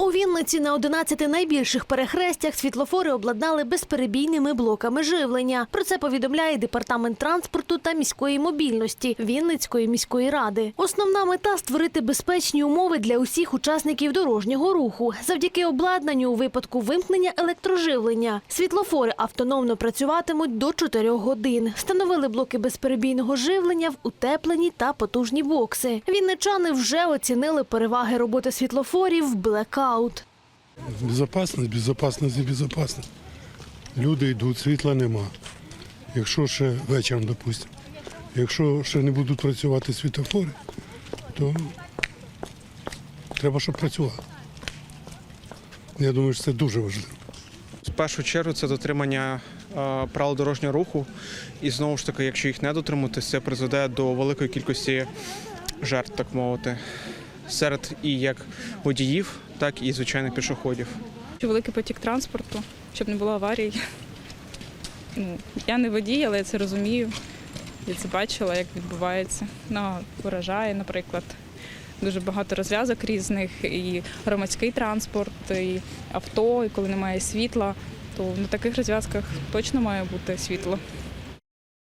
У Вінниці на 11 найбільших перехрестях світлофори обладнали безперебійними блоками живлення. Про це повідомляє департамент транспорту та міської мобільності Вінницької міської ради. Основна мета створити безпечні умови для усіх учасників дорожнього руху. Завдяки обладнанню у випадку вимкнення електроживлення. Світлофори автономно працюватимуть до 4 годин. Встановили блоки безперебійного живлення в утеплені та потужні бокси. Вінничани вже оцінили переваги роботи світлофорів в блекаут. Безопасність, безопасність і безопасність. Люди йдуть, світла нема. Якщо ще вечором, допустимо, якщо ще не будуть працювати світофори, то треба, щоб працювали. Я думаю, що це дуже важливо. В першу чергу це дотримання е, правил дорожнього руху. І знову ж таки, якщо їх не дотримуватись, це призведе до великої кількості жертв, так мовити, серед і як водіїв, так і звичайних пішоходів. Великий потік транспорту, щоб не було аварій. Ну, я не водій, але я це розумію. Я це бачила, як відбувається. Ну, виражає, наприклад, дуже багато розв'язок різних, і громадський транспорт, і авто, і коли немає світла, то на таких розв'язках точно має бути світло.